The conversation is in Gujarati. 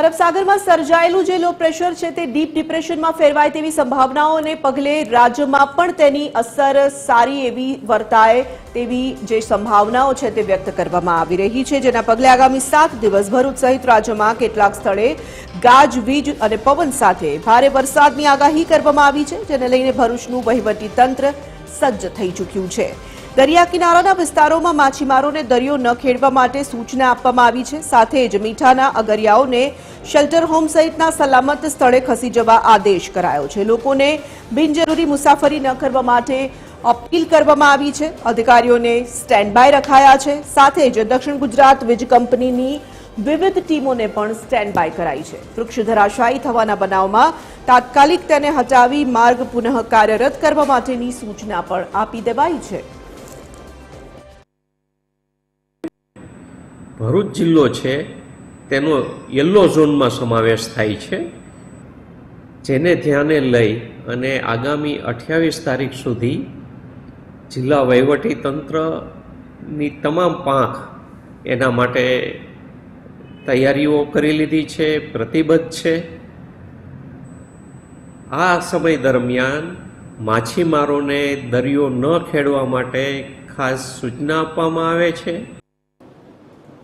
અરબ સાગરમાં સર્જાયેલું જે લો પ્રેશર છે તે ડીપ ડિપ્રેશનમાં ફેરવાય તેવી સંભાવનાઓને પગલે રાજ્યમાં પણ તેની અસર સારી એવી વર્તાય તેવી જે સંભાવનાઓ છે તે વ્યક્ત કરવામાં આવી રહી છે. જેના પગલે આગામી સાત દિવસ ભરૂચ સહિત રાજ્યમાં કેટલાક સ્થળે ગાજવીજ અને પવન સાથે ભારે વરસાદની આગાહી કરવામાં આવી છે, જેને લઈને ભરૂચનું વહીવટી તંત્ર સજ્જ થઈ ચૂક્યું છે. દરિયા કિનારાના વિસ્તારોમાં માછીમારોને દરિયો ન ખેડવા માટે સૂચના આપવામાં આવી છે. સાથે જ મીઠાના અગરિયાઓને શેલ્ટર હોમ સહિતના સલામત સ્થળે ખસી જવા આદેશ કરાયો છે. લોકોને બિનજરૂરી મુસાફરી ન કરવા માટે અપીલ કરવામાં આવી છે. અધિકારીઓને સ્ટેન્ડ બાય રખાયા છે. સાથે જ દક્ષિણ ગુજરાત વીજ કંપનીની વિવિધ ટીમોને પણ સ્ટેન્ડ બાય કરાઈ છે. વૃક્ષ ધરાશાયી થવાના બનાવમાં તાત્કાલિક તેને હટાવી માર્ગ પુનઃ કાર્યરત કરવા માટેની સૂચના પણ આપી દેવાઈ છે. ભરૂચ જિલ્લો છે તેનો યલો ઝોનમાં સમાવેશ થાય છે, જેને ધ્યાને લઈ અને આગામી અઠ્યાવીસ તારીખ સુધી જિલ્લા વહીવટી તંત્રની તમામ પાંખ એના માટે તૈયારીઓ કરી લીધી છે, પ્રતિબદ્ધ છે. આ સમય દરમિયાન માછીમારોને દરિયો ન ખેડવા માટે ખાસ સૂચના આપવામાં આવે છે.